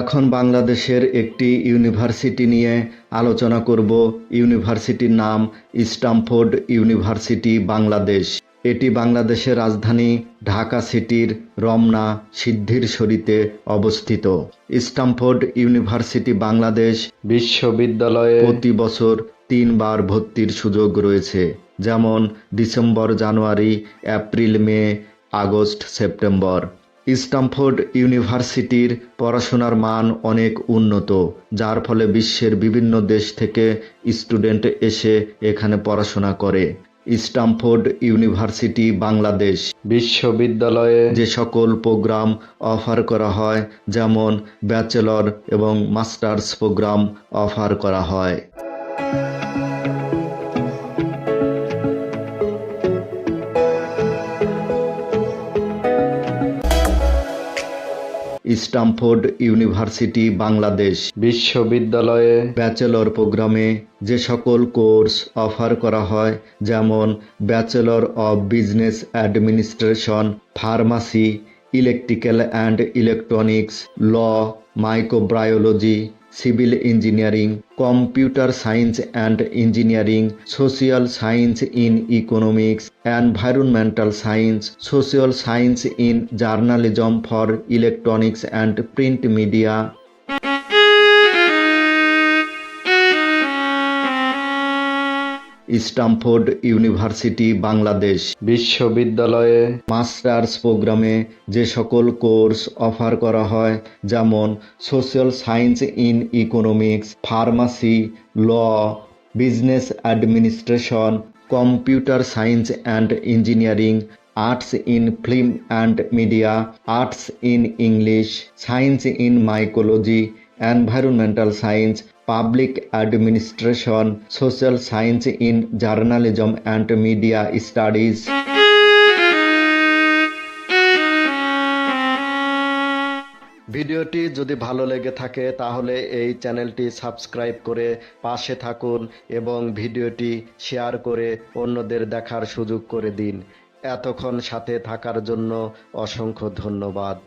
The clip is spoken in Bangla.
এখন বাংলাদেশের একটি ইউনিভার্সিটি নিয়ে আলোচনা করব ইউনিভার্সিটির নাম স্টামফোর্ড ইউনিভার্সিটি বাংলাদেশ এটি বাংলাদেশের রাজধানী ঢাকা সিটির রমনা সিদ্ধির শরীতে অবস্থিত স্টামফোর্ড ইউনিভার্সিটি বাংলাদেশ বিশ্ববিদ্যালয়ে প্রতি বছর তিনবার ভর্তির সুযোগ রয়েছে যেমন December January April May August September Stamford ইউনিভার্সিটির পড়াশোনার মান অনেক উন্নত যার ফলে বিশ্বের বিভিন্ন দেশ থেকে স্টুডেন্ট এসে এখানে পড়াশোনা করে স্টামফোর্ড ইউনিভার্সিটি বাংলাদেশ বিশ্ববিদ্যালয়ে যে সকল প্রোগ্রাম অফার করা হয় যেমন ব্যাচেলর এবং মাস্টার্স প্রোগ্রাম অফার করা হয় স্টামফোর্ড ইউনিভার্সিটি বাংলাদেশ বিশ্ববিদ্যালয়ে ব্যাচেলর প্রোগ্রামে যে সকল কোর্স অফার করা হয় যেমন bachelor of business administration pharmacy electrical and electronics, law, microbiology, civil engineering, computer science and engineering, social science in economics, environmental science, social science in journalism for electronics and print media, Stamford university Bangladesh বিশ্ববিদ্যালয়ে মাস্টার্স প্রোগ্রামে যে সকল কোর্স অফার করা হয় যেমন social science in economics pharmacy law business administration computer science and engineering arts in film and media arts in English science in mycology environmental science public administration social science in journalism and media studies ভিডিওটি যদি ভালো লেগে থাকে তাহলে এই চ্যানেলটি সাবস্ক্রাইব করে পাশে থাকুন এবং ভিডিওটি শেয়ার করে অন্যদের দেখার সুযোগ করে দিন এতক্ষণ সাথে থাকার জন্য অসংখ্য ধন্যবাদ